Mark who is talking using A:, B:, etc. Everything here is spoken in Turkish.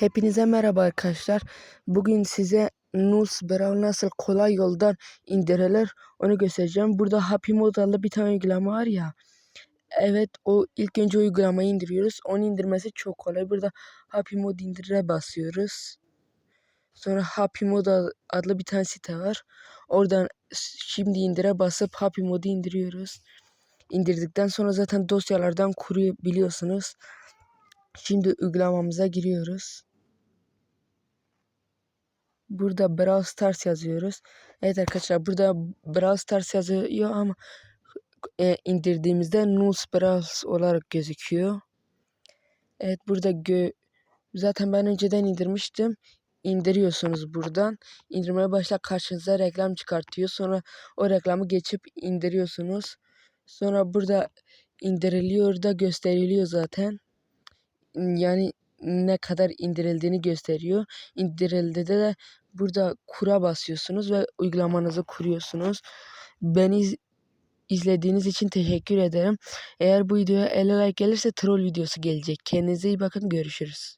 A: Hepinize merhaba arkadaşlar. Bugün size Nus Brawl nasıl kolay yoldan indirilir onu göstereceğim. Burada Happy Mode adlı bir tane uygulama var ya. Evet o ilk önce uygulamayı indiriyoruz. Onu indirmesi çok kolay. Burada Happy Mode indire basıyoruz. Sonra Happy Mode adlı bir tane site var. Oradan şimdi indire basıp Happy Mode'u indiriyoruz. İndirdikten sonra zaten dosyalardan kuruyor biliyorsunuz. Şimdi uygulamamıza giriyoruz. Burada Brawl Stars yazıyoruz. Evet arkadaşlar burada Brawl Stars yazıyor ama e, indirdiğimizde Nus Brawl olarak gözüküyor. Evet burada gö zaten ben önceden indirmiştim. İndiriyorsunuz buradan. İndirmeye başla karşınıza reklam çıkartıyor. Sonra o reklamı geçip indiriyorsunuz. Sonra burada indiriliyor da gösteriliyor zaten. Yani ne kadar indirildiğini gösteriyor. İndirildi de burada kura basıyorsunuz ve uygulamanızı kuruyorsunuz. Beni izlediğiniz için teşekkür ederim. Eğer bu videoya 50 like gelirse troll videosu gelecek. Kendinize iyi bakın görüşürüz.